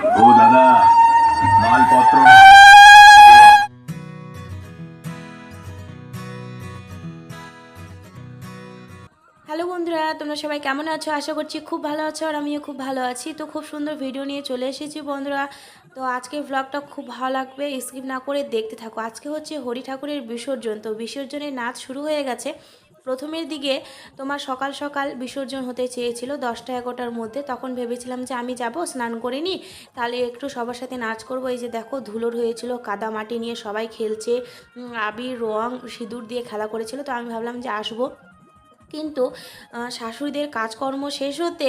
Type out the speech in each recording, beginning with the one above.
ও দাদা, মালপত্র। হ্যালো বন্ধুরা, তোমরা সবাই কেমন আছো? আশা করছি খুব ভালো আছো আর আমিও খুব ভালো আছি। তো খুব সুন্দর ভিডিও নিয়ে চলে এসেছি বন্ধুরা। তো আজকে ব্লগটা খুব ভালো লাগবে স্কিপ না করে দেখতে থাকো। আজকে হচ্ছে হরি ঠাকুরের বিসর্জন। তো বিসর্জনের নাচ শুরু হয়ে গেছে। প্রথমের দিকে তোমার সকাল সকাল বিসর্জন হতে চেয়েছিল দশটা এগারোটার মধ্যে। তখন ভেবেছিলাম যে আমি যাব, স্নান করে নিই। তাহলে একটু সবার সাথে নাচ করব। এই যে দেখো, ধুলোর হয়েছিল, কাদা মাটি নিয়ে সবাই খেলছে আবির রং সিঁদুর দিয়ে খেলা করেছিল। তো আমি ভাবলাম যে আসব। কিন্তু শাশুড়িদের কাজকর্ম শেষ হতে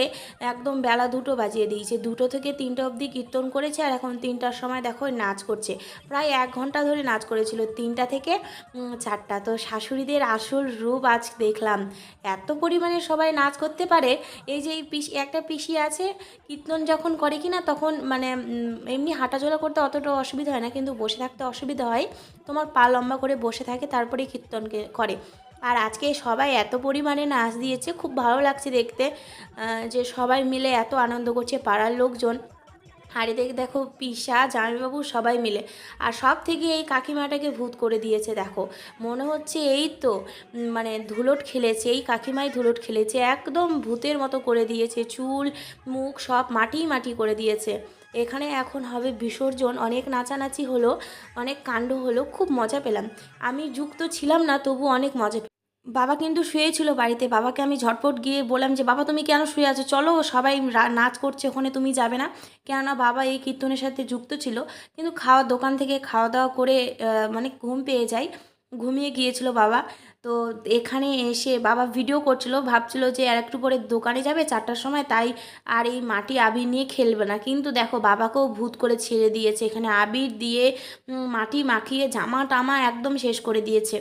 একদম বেলা দুটো বাজিয়ে দিয়েছে। দুটো থেকে তিনটা অবধি কীর্তন করেছে আর এখন তিনটার সময় দেখো নাচ করছে। প্রায় এক ঘণ্টা ধরে নাচ করেছিল, তিনটা থেকে চারটা। তো শাশুড়িদের আসল রূপ আজ দেখলাম। এত পরিমাণে সবাই নাচ করতে পারে। এই যে এই পিসি, একটা পিসি আছে, কীর্তন যখন করে কি না তখন মানে এমনি হাঁটাচলা করতে অতটা অসুবিধা হয় না, কিন্তু বসে থাকতে অসুবিধা হয়। তোমার পা লম্বা করে বসে থাকে তারপরে কীর্তনকে করে। আর আজকে সবাই এত পরিমাণে নাচ দিয়েছে, খুব ভালো লাগছে দেখতে। যে সবাই মিলে এত আনন্দ করছে পাড়ার লোকজন। আর এদিকে দেখো পিসা, জামাইবাবু সবাই মিলে। আর সব থেকে এই কাকিমাটাকে ভূত করে দিয়েছে, দেখো। মনে হচ্ছে এই তো মানে ধুলোট খেলেছে, এই কাকিমাই ধুলোট খেলেছে, একদম ভূতের মতো করে দিয়েছে। চুল, মুখ সব মাটি মাটি করে দিয়েছে। এখানে এখন হবে বিসর্জন, অনেক নাচানাচি হলো, অনেক কাণ্ড হলো, খুব মজা পেলাম। আমি যুক্ত ছিলাম না, তবু অনেক মজা বাবা কিন্তু শুয়েছিল বাড়িতে। বাবাকে আমি ঝটপট গিয়ে বললাম যে, বাবা, তুমি কেন শুয়ে আছো? চলো, সবাই নাচ করছে, ওখানে তুমি যাবে না। কেননা বাবা এই কীর্তনের সাথে যুক্ত ছিল। কিন্তু খাওয়া, দোকান থেকে খাওয়া দাওয়া করে মানে ঘুম পেয়ে যায়। ঘুমিয়ে গিয়েছিল বাবা। তো এখানে এসে বাবা ভিডিও করছিল, ভাবছিল যে, আর একটু পরে দোকানে যাবে চারটার সময়, তাই আর এই মাটি আবির নিয়ে খেলবে না। কিন্তু দেখো, বাবাকেও ভূত করে ছেড়ে দিয়েছে। এখানে আবির দিয়ে মাটি মাখিয়ে জামা টামা একদম শেষ করে দিয়েছে।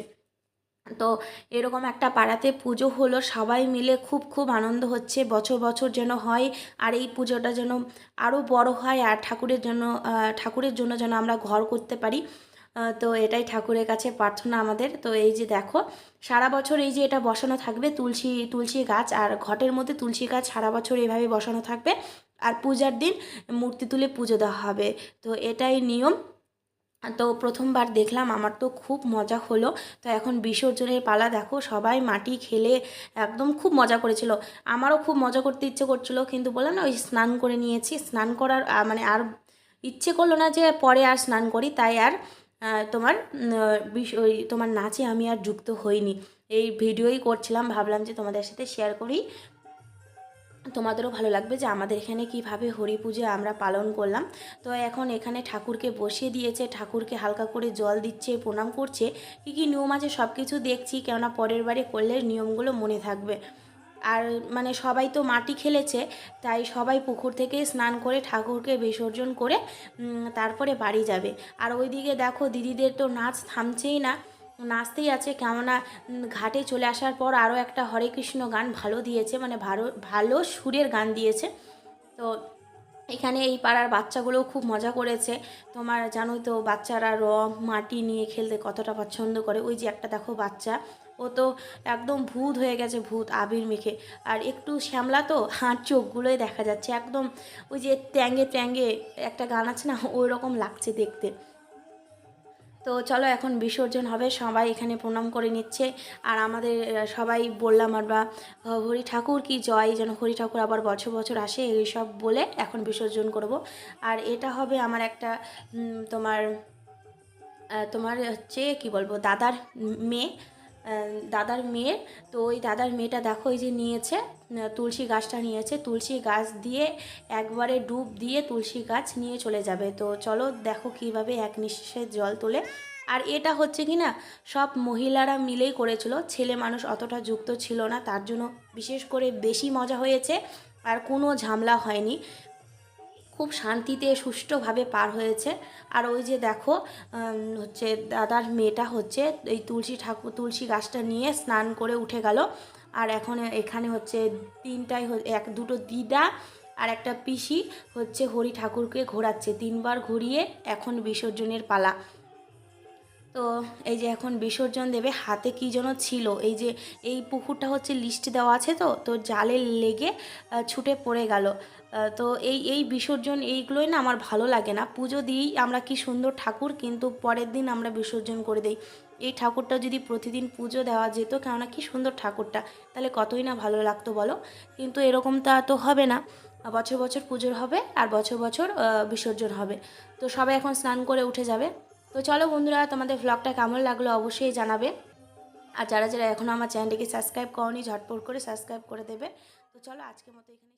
তো এরকম একটা পাড়াতে পুজো হলো, সবাই মিলে খুব খুব আনন্দ হচ্ছে। বছর বছর যেন হয় আর এই পুজোটা যেন আরও বড় হয় আর ঠাকুরের জন্য ঠাকুরের জন্য যেন আমরা ঘর করতে পারি। তো এটাই ঠাকুরের কাছে প্রার্থনা আমাদের। তো এই যে দেখো, সারা বছর এই যে এটা বসানো থাকবে, তুলসী তুলসী গাছ আর ঘটের মধ্যে তুলসী গাছ সারা বছর এইভাবে বসানো থাকবে। আর পূজার দিন মূর্তি তুলে পুজো দেওয়া হবে। তো এটাই নিয়ম। তো প্রথমবার দেখলাম, আমার তো খুব মজা হলো। তো এখন বিসর্জনের পালা দেখো, সবাই মাটি খেলে একদম খুব মজা করেছিল। আমারও খুব মজা করতে ইচ্ছে করছিল, কিন্তু বললাম না, ওই স্নান করে নিয়েছি। স্নান করার মানে আর ইচ্ছে করল না যে পরে আর স্নান করি, তাই আর তোমার ওই তোমার নাচে আমি আর যুক্ত হইনি। এই ভিডিওই করছিলাম, ভাবলাম যে তোমাদের সাথে শেয়ার করি। তোমাদেরও ভালো লাগবে যে আমাদের এখানে কীভাবে হরি পুজো আমরা পালন করলাম। তো এখন এখানে ঠাকুরকে বসিয়ে দিয়েছে, ঠাকুরকে হালকা করে জল দিচ্ছে, প্রণাম করছে। কী কী নিয়ম আছে সব কিছু দেখছি, কেননা পরের বারে করলে নিয়মগুলো মনে থাকবে। আর মানে সবাই তো মাটি খেলেছে, তাই সবাই পুকুর থেকে স্নান করে ঠাকুরকে বিসর্জন করে তারপরে বাড়ি যাবে। আর ওইদিকে দেখো দিদিদের তো নাচ থামছেই না। নাচতেই আছে, কেননা ঘাটে চলে আসার পর আরও একটা হরে কৃষ্ণ গান ভালো দিয়েছে মানে ভালো ভালো সুরের গান দিয়েছে। তো এখানে এই পাড়ার বাচ্চাগুলোও খুব মজা করেছে। তোমার জানোই তো, বাচ্চারা রং, মাটি নিয়ে খেলতে কতটা পছন্দ করে। ওই যে একটা দেখো বাচ্চা, ও তো একদম ভূত হয়ে গেছে, ভূত আবির মেখে। আর একটু শ্যামলা তো, হাঁট চোখগুলোই দেখা যাচ্ছে। একদম ওই যে ট্যাঙ্গে ট্যাঙ্গে একটা গান আছে না ওই রকম লাগছে দেখতে। তো চলো এখন বিসর্জন হবে, সবাই এখানে প্রণাম করে নিচ্ছে। আর আমাদের সবাই বললাম আমরা হরি ঠাকুর কি জয়, যেন হরি ঠাকুর আবার বছর বছর আসে এইসব বলে এখন বিসর্জন করব। আর এটা হবে আমার একটা তোমার তোমার হচ্ছে কি বলব, দাদার মেয়ে। দাদার মেয়ের তো ওই দাদার মেয়েটা দেখো এই যে নিয়েছে তুলসী গাছটা নিয়েছে। তুলসী গাছ দিয়ে একবারে ডুব দিয়ে তুলসী গাছ নিয়ে চলে যাবে। তো চলো দেখো কীভাবে এক নিঃশ্বাসে জল তোলে। আর এটা হচ্ছে কি না, সব মহিলারা মিলেই করেছিল। ছেলে মানুষ অতটা যুক্ত ছিল না, তার জন্য বিশেষ করে বেশি মজা হয়েছে। আর কোনো ঝামেলা হয়নি। খুব শান্তিতে, সুষ্ঠুভাবে পার হয়েছে। আর ওই যে দেখো হচ্ছে দাদার মেয়েটা হচ্ছে, এই তুলসী ঠাকুর তুলসী গাছটা নিয়ে স্নান করে উঠে গেল। আর এখন এখানে হচ্ছে তিনটাই এক দুটো দিদা আর একটা পিসি হচ্ছে হরি ঠাকুরকে ঘোরাচ্ছে। তিনবার ঘুরিয়ে এখন বিসর্জনের পালা। তো এই যে এখন বিসর্জন দেবে, হাতে কী যেন ছিল? এই যে, এই পুকুরটা হচ্ছে লিস্ট দেওয়া আছে তো? তো জালে লেগে ছুটে পড়ে গেল। তো এই এই বিসর্জন এইগুলোই না আমার ভালো লাগে না। পুজো দিই আমরা কি সুন্দর ঠাকুর, কিন্তু পরের দিন আমরা বিসর্জন করে দিই। এই ঠাকুরটা যদি প্রতিদিন পুজো দেওয়া যেত, কেননা কি সুন্দর ঠাকুরটা, তাহলে কতই না ভালো লাগতো বলো? কিন্তু এরকমটা তো হবে না। বছর বছর পুজোর হবে, আর বছর বছর বিসর্জন হবে। তো সবাই এখন স্নান করে উঠে যাবে। তো চলো বন্ধুরা, তোমাদের ভ্লগটা কেমন লাগল অবশ্যই জানাবে। আর যারা যারা এখনও আমার চ্যানেলটিকে সাবস্ক্রাইব করনি, ঝটপট করে সাবস্ক্রাইব করে দেবে। তো চলো আজকের মতো এখানে